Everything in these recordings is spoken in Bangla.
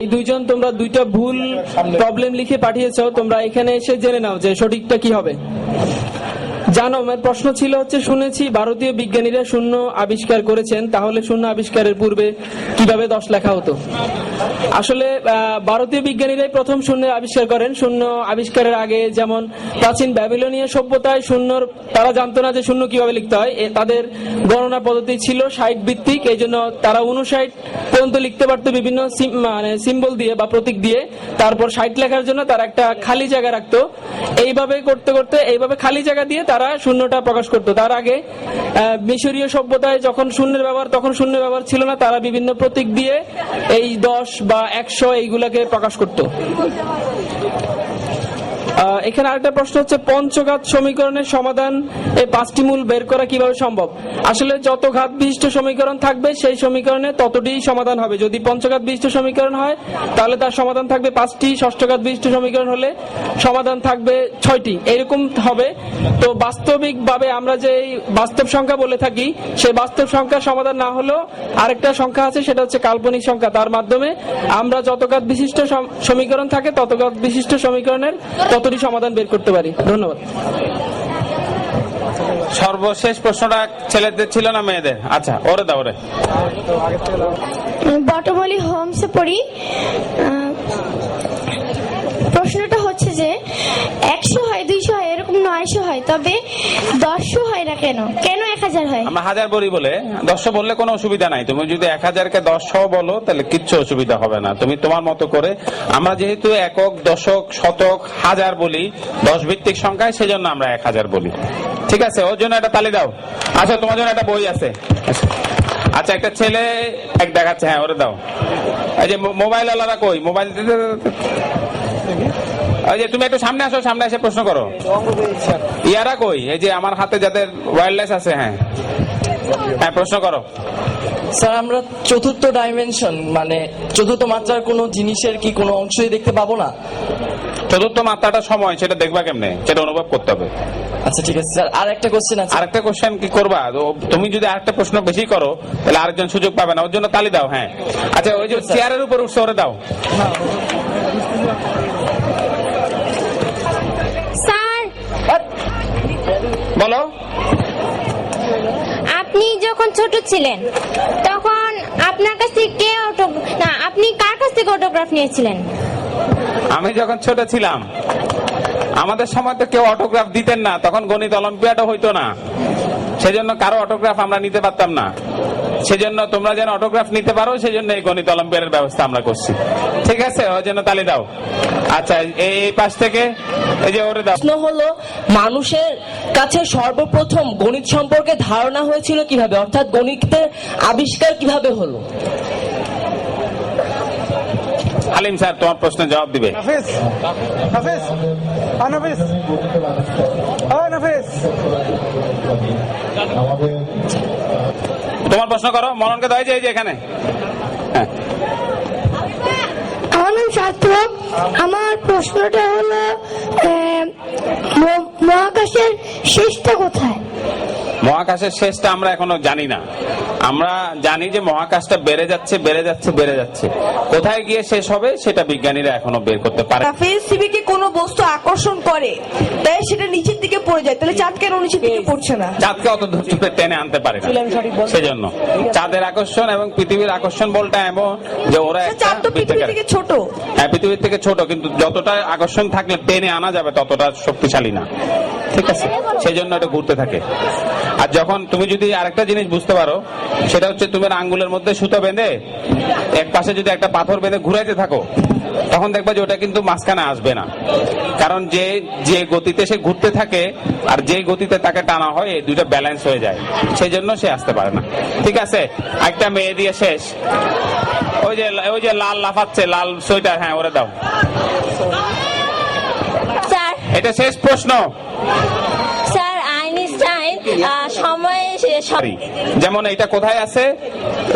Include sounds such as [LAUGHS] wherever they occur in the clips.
এই দুইজন তোমরা দুইটা ভুল প্রবলেম লিখে পাঠিয়েছ তোমরা এখানে এসে জেনে নাও যে সঠিকটা কি হবে। জানো, আমার প্রশ্ন ছিল হচ্ছে, শুনেছি ভারতীয় বিজ্ঞানীরা শূন্য আবিষ্কার করেছেন, তাহলে শূন্য আবিষ্কারের পূর্বে কীভাবে দশ লেখা হতো? আসলে ভারতীয় বিজ্ঞানীরাই প্রথম শূন্য আবিষ্কার করেন। শূন্য আবিষ্কারের আগে যেমন প্রাচীন ব্যাবিলনীয় সভ্যতায় শূন্যর, তারা জানতো না যে শূন্য কীভাবে লিখতে হয়। তাদের গণনা পদ্ধতি ছিল ষাট ভিত্তিক এই জন্য তারা উনষাট পর্যন্ত লিখতে পারতো বিভিন্ন মানে সিম্বল দিয়ে বা প্রতীক দিয়ে। তারপর ষাট লেখার জন্য তারা একটা খালি জায়গা রাখতো। এইভাবে করতে করতে, এইভাবে খালি জায়গা দিয়ে তারা শূন্যটা প্রকাশ করতো। তার আগে মিশরীয় সভ্যতায় যখন শূন্যের ব্যবহার, তখন শূন্য ব্যবহার ছিল না, তারা বিভিন্ন প্রতীক দিয়ে এই দশ বা একশো এইগুলাকে প্রকাশ করতো। এখানে আরেকটা প্রশ্ন হচ্ছে, পঞ্চঘাত সমীকরণের সমাধান এই পাঁচটি মূল বের করা কীভাবে সম্ভব? আসলে যত ঘাত বিশিষ্ট সমীকরণ থাকবে, সেই সমীকরণে ততটি সমাধান হবে। যদি পঞ্চঘাত বিশিষ্ট সমীকরণ হয়, তাহলে তার সমাধান থাকবে পাঁচটি ষষ্ঠঘাত বিশিষ্ট সমীকরণ হলে সমাধান থাকবে ছয়টি। এরকম হবে। তো বাস্তবিক ভাবে আমরা যে বাস্তব সংখ্যা বলে থাকি, সেই বাস্তব সংখ্যার সমাধান না হলেও আরেকটা সংখ্যা আছে, সেটা হচ্ছে কাল্পনিক সংখ্যা। তার মাধ্যমে আমরা যত ঘাত বিশিষ্ট সমীকরণ থাকে, তত ঘাত বিশিষ্ট সমীকরণের ততটি সমাধান বের করতে পারি। ধন্যবাদ। সর্বশেষ প্রশ্নটা ছেলেদের ছিল না মেয়েদের? আচ্ছা ওরে দাও ওরে। বটমলি হোমসে পড়ি। প্রশ্নটা হচ্ছে যে একশো হয় দুইশো হয় এরকম হয়, তবে দশশো হয় না কেন? কেন এক হাজার হয়? আমরা হাজার বলি বলে। দশশো বললে কোনো অসুবিধা নাই। তুমি যদি এক দশশো বলো, তাহলে কিচ্ছু অসুবিধা হবে না। তুমি তোমার মতো করে, আমরা যেহেতু একক, দশক, শতক, হাজার বলি, দশ ভিত্তিক সংখ্যায়, সেজন্য আমরা এক হাজার বলি। ঠিক আছে? ওর জন্য একটা তালি দাও। আচ্ছা তোমার জন্য একটা বই আছে। আচ্ছা একটা ছেলে এক দেখাচ্ছে। হ্যাঁ ওরে দাও। এই যে মোবাইল আলাদা কই? মোবাইল ওই যে তুমি একটু সামনে আসো সামনে এসে প্রশ্ন করো। ইয়ারা কই? এই যে আমার হাতে যাদের ওয়্যারলেস আছে হ্যাঁ। হ্যাঁ প্রশ্ন করো। স্যার আমরা চতুর্থ ডাইমেনশন মানে চতুর্থ মাত্রার কোনো জিনিসের কি কোনো অংশই দেখতে পাবো না? চতুর্থ মাত্রাটা সময় সেটা দেখবা কেমনে? সেটা অনুভব করতে হবে। আচ্ছা ঠিক আছে স্যার আর একটা কোশ্চেন আছে। আরেকটা কোশ্চেন কি করবা? তুমি যদি আরেকটা প্রশ্ন বেশি করো তাহলে আরেকজন সুযোগ পাবে না ওর জন্য তালি দাও হ্যাঁ। আচ্ছা ওই যে চেয়ারের উপর উঠছে ওরে দাও। বলো। আপনি যখন ছোট ছিলেন তখন আপনার কাছে কে অটো না আপনি কার কাছ থেকে অটোগ্রাফ নিয়েছিলেন? আমি যখন ছোট ছিলাম আমাদের সময় তো কেউ অটোগ্রাফ দিতেন না তখন গণিত অলিম্পিয়াডও হইতো না। সেজন্য কারও অটোগ্রাফ আমরা নিতে পারতাম না। সেজন্য তোমরা যেন অটোগ্রাফ নিতে পারো, সেজন্য এই গণিত অলিম্পিয়ারের ব্যবস্থা আমরা করছি। ঠিক আছে? ওর জন্য তালি দাও। আচ্ছা এই এই পাশ থেকে, এই যে ওরে দাও। প্রশ্ন হলো, মানুষের কাছে সর্বপ্রথম গণিত সম্পর্কে ধারণা হয়েছিল কীভাবে? অর্থাৎ গণিতের আবিষ্কার কীভাবে হলো? হালিম স্যার তোমার প্রশ্নের জবাব দিবে। তোমার প্রশ্ন করো মননকে দেয় যে এই যে এখানে। হ্যাঁ। ছাত্র আমার প্রশ্নটা হলো মহাকাশের শেষটা কোথায়? মহাকাশের শেষটা আমরা এখনও জানি না। আমরা জানি যে মহাকাশটা বেড়ে যাচ্ছে বেড়ে যাচ্ছে বেড়ে যাচ্ছে। কোথায় গিয়ে শেষ হবে সেটা বিজ্ঞানীরা এখনও বের করতে পারে না। পৃথিবীকে কোনো বস্তু আকর্ষণ করে তাই সেটা নিচের দিকে পড়ে যায়। তাহলে চাঁদ কেন নিচের দিকে পড়ছে না। চাঁদকে অত দূর টেনে আনতে পারে না। সেজন্য। চাঁদের আকর্ষণ এবং পৃথিবীর আকর্ষণ বলটা এমন যে ওরা চাঁদ তো পৃথিবী থেকে ছোট। হ্যাঁ পৃথিবীর থেকে ছোট কিন্তু যতটা আকর্ষণ থাকলে টেনে আনা যাবে ততটা শক্তিশালী না। ঠিক আছে। সেই জন্য এটা ঘুরতে থাকে। আর যখন তুমি যদি আরেকটা জিনিস বুঝতে পারো, সেটা হচ্ছে তুমি আঙ্গুলের মধ্যে সুতো বেঁধে, এক পাশে যদি একটা পাথর বেঁধে ঘুরাইতে থাকো, তখন দেখবা যে ওটা কিন্তু মাঝখানে আসবে না। কারণ যে যে গতিতে সে ঘুরতে থাকে আর যে গতিতে তাকে টানা হয়, এই দুইটা ব্যালেন্স হয়ে যায়। সেই জন্য সে আসতে পারে না। ঠিক আছে? একটা মেয়ে দিয়ে শেষ। ওই যে ওই যে লাল লাফাচ্ছে, লাল সোয়েটার হ্যাঁ ওরে দাও। এটা শেষ প্রশ্ন। যেমন এটা কোথায় আছে?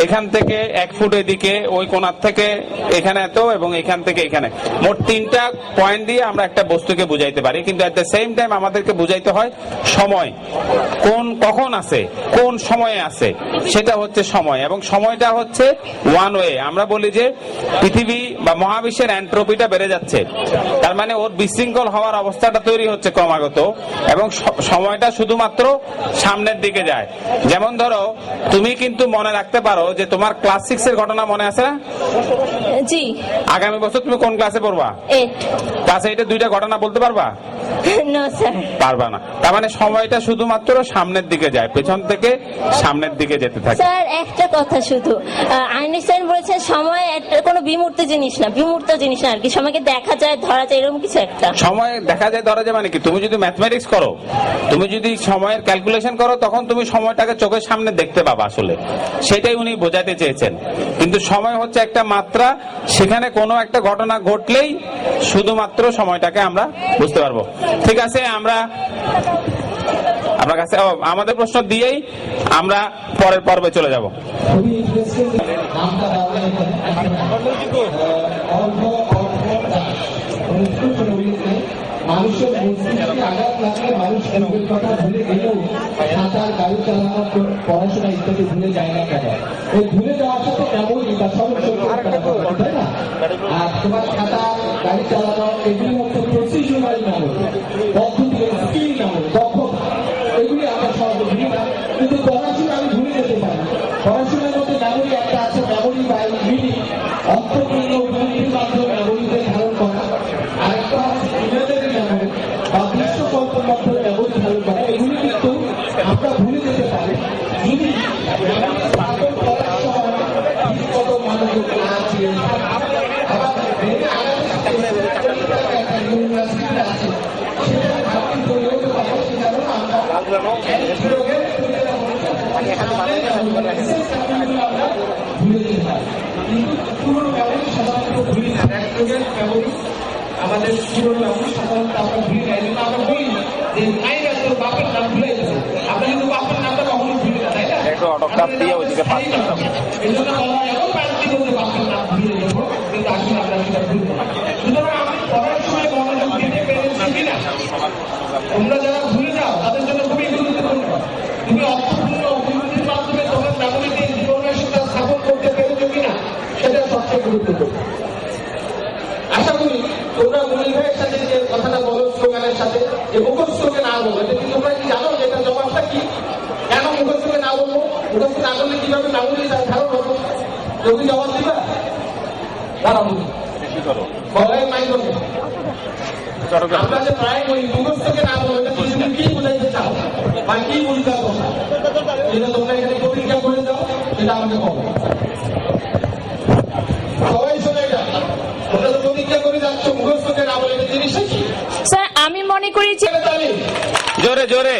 এখান থেকে এক ফুট এদিকে, ওই কোণার থেকে এখানে এত এবং এখান থেকে এখানে। মোট তিনটা পয়েন্ট দিয়ে আমরা একটা বস্তুকে বুঝাইতে পারি। কিন্তু এট দ্য সেম টাইম আমাদেরকে বুঝাইতে হয় সময়। কোন কখন আছে? কোন সময়ে আছে? সেটা হচ্ছে সময়। এবং সময়টা হচ্ছে ওয়ান ওয়ে আমরা বলি যে পৃথিবী বা মহাবিশ্বের অ্যান্ট্রোপিটা বেড়ে যাচ্ছে। তার মানে ওর বিশৃঙ্খল হওয়ার অবস্থাটা তৈরি হচ্ছে ক্রমাগত। এবং সময়টা শুধুমাত্র সামনের দিকে যায়। যেমন ধরো তুমি কিন্তু মনে রাখতে পারো যে তোমার ক্লাস সিক্স এর ঘটনা মনে আছে? জি। আগামী বছর তুমি কোন ক্লাসে পড়বা? ক্লাসে এইটা দুইটা ঘটনা বলতে পারবা? [LAUGHS] পারবা না। তার মানে সময়টা শুধুমাত্র সামনের দিকে যায় পেছন থেকে সামনের দিকে যেতে থাকে। স্যার একটা কথা শুধু। আইনস্টাইন বলেছেন সময় একটা কোনো বিমূর্ত জিনিস না বিমূর্ত জিনিস না আর কি। সময়কে দেখা যায় ধরা যায় এরকম কিছু একটা। সময় দেখা যায় ধরা যায় মানে কি? তুমি যদি ম্যাথমেটিক্স করো তুমি যদি সময়ের ক্যালকুলেশন করো তখন তুমি সময়টাকে চোখের সামনে দেখতে পাবা আসলে। সেটাই উনি বোঝাতে চেয়েছেন। কিন্তু সময় হচ্ছে একটা মাত্রা, সেখানে কোনো একটা ঘটনা ঘটলেই শুধুমাত্র সময়টাকে আমরা বুঝতে পারব। ঠিক আছে, আমরা আপনার কাছে আমাদের প্রশ্ন দিয়েই আমরা পরের পর্বে চলে যাব। মানুষের মস্তিষ্কে আঘাত লাগলে মানুষ ভুলে গেলেও সাঁতার চালানো পড়াশোনা ইত্যাদি ভুলে যায় না কেন? এই ভুলে যাওয়ার সাথে এমনই বা সমস্যা তাই না? আর তোমার খাতা, গাড়ি চালানো, এগুলি হচ্ছে প্রসিজুরাল মেমোরি পদ্ধতি স্কিল মেমোরি দক্ষতা। এগুলি আমরা না। কিন্তু পড়াশোনা আমি ভুলে যেতে পারি। পড়াশোনার মধ্যে মেমোরি একটা আছে মেমোরি বাই মিনিং অর্থপূর্ণ উপলব্ধির মাধ্যমে মেমোরিতে ধারণ করা আরেকটা হচ্ছে ইমেজের মেমোরি বা বিশ্বকল্পের মাধ্যমে মেমোরি ধারণ করা এগুলি কিন্তু আমরা ভুলে যেতে পারি যদি memory স্থাপন করার সময় ঠিকমত মনোযোগ না দিয়ে আবার ব্রেনে আগামী একটা ইউনিভার্সিটি আছে সেখানে ভাবতে তৈরি পারে আমাদের মেমোরি সাধারণত আমরা ভুলে যাই আমরা বলি যে নাই বাপের নাম ভুলে যাবে আমরা কিন্তু বাপের নামটা অটোগ্রাফ দিয়ে ওইদিকে কিনা, সেটা সবচেয়ে গুরুত্বপূর্ণ। আশা করি তোমরা মুনিল ভাইয়ের সাথে যে কথাটা বলো, স্লোগানের সাথে, যে মুখস্থকে না বলো এটা কি তোমরা কি জানো যে এটা জবাবটা কি কেন মুখস্থকে না বলব মুখস্থ না করলে কীভাবে মেমোরি ধারণ হতো তুমি জবাব দিবা? দাঁড়াবো বলাই মাই করবে আমরা যে প্রায় ওই মুখস্থকে না বলে এটা তুমি কি বুঝাইতে চাও? বা কি বুঝতে কথা এটা তোমরা এখানে প্রতিজ্ঞা করে দাও এটা আমাকে বলো। সবাই শোনে এটা তোমরা তো প্রতিজ্ঞা করে যাচ্ছ মুখস্থকে না বলে এটা জিনিসটা কি? স্যার আমি মনে করি জোরে জোরে।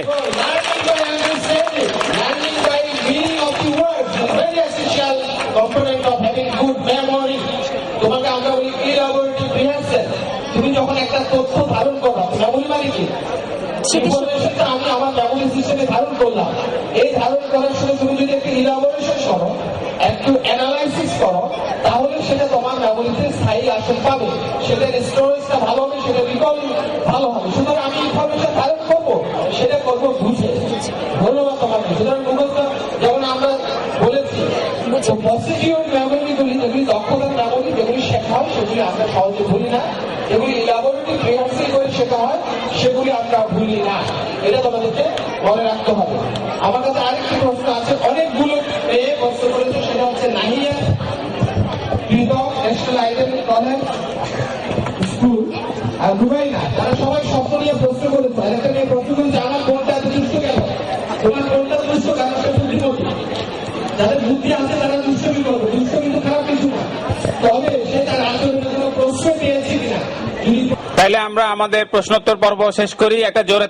Elaborative তুমি যখন একটা তথ্য ধারণ করো মেমোরি মানে কি? ইনফরমেশনটা আমি আমার মেমোরি সিস্টেমে ধারণ করলাম। এই ধারণ করার সময় তুমি যদি একটু ইলাবোরেশন করো একটু অ্যানালাইসিস করো তাহলে সেটা তোমার মেমোরিতে স্থায়ী আসন পাবে। সেটার স্টোরেজটা ভালো হবে সেটা রিকল ভালো হবে সুতরাং আমি ইনফরমেশন ধারণ করব সেটা করব বুঝে ধন্যবাদ তোমাকে সুতরাং মুখস্থ যেমন আমরা বলেছি পজিটিভ মেমোরিগুলি যেগুলি দক্ষতার মেমোরি যেগুলি শেখা হয় সেগুলি আমরা সহজে ভুলি না। যেগুলি ইলাবোরেটিভ রিহার্সাল করে শেখা হয়, সেগুলি আমরা ভুলি না। এটা তোমাদেরকে মনে রাখতে হবে। আমার কাছে আরেকটি প্রশ্ন আছে, অনেকগুলো মেয়ে প্রশ্ন করেছে, সেটা হচ্ছে নাহিয়া তারা সবাই স্বপ্ন নিয়ে প্রশ্ন করেছে। কোনটা কোনটা যাদের বুদ্ধি আছে, তারা তাইলে আমরা আমাদের প্রশ্নোত্তর পর্ব শেষ করি। একটা জোরে